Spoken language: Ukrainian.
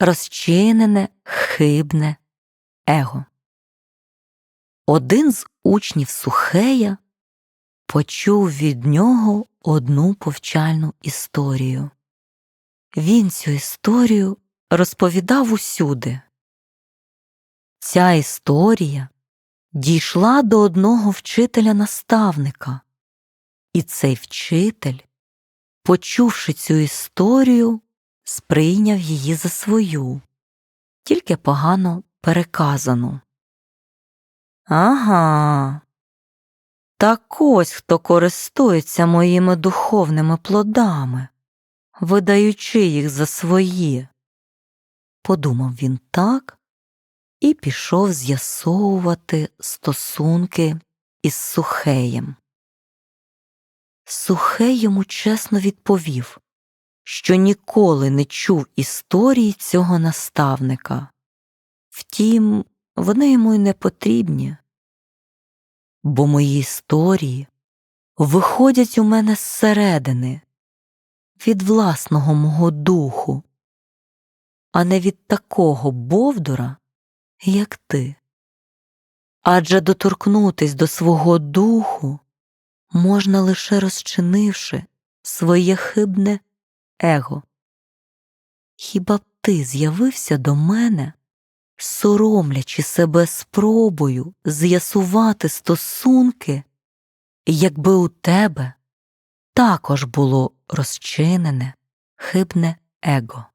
розчинене, хибне его. Один з учнів Сухея почув від нього одну повчальну історію. Він цю історію розповідав усюди. Ця історія дійшла до одного вчителя-наставника, і цей вчитель, почувши цю історію, сприйняв її за свою, тільки погано переказану. Ага. Так ось хто користується моїми духовними плодами, видаючи їх за свої. Подумав він так і пішов з'ясовувати стосунки із Сухеєм. Сухей йому чесно відповів, що ніколи не чув історії цього наставника. Втім, вони йому й не потрібні, бо мої історії виходять у мене зсередини, від власного мого духу, а не від такого бовдура, як ти. Адже доторкнутись до свого духу можна лише розчинивши своє хибне его. Хіба б ти з'явився до мене, соромлячи себе спробою з'ясувати стосунки, якби у тебе також було розчинене хибне его?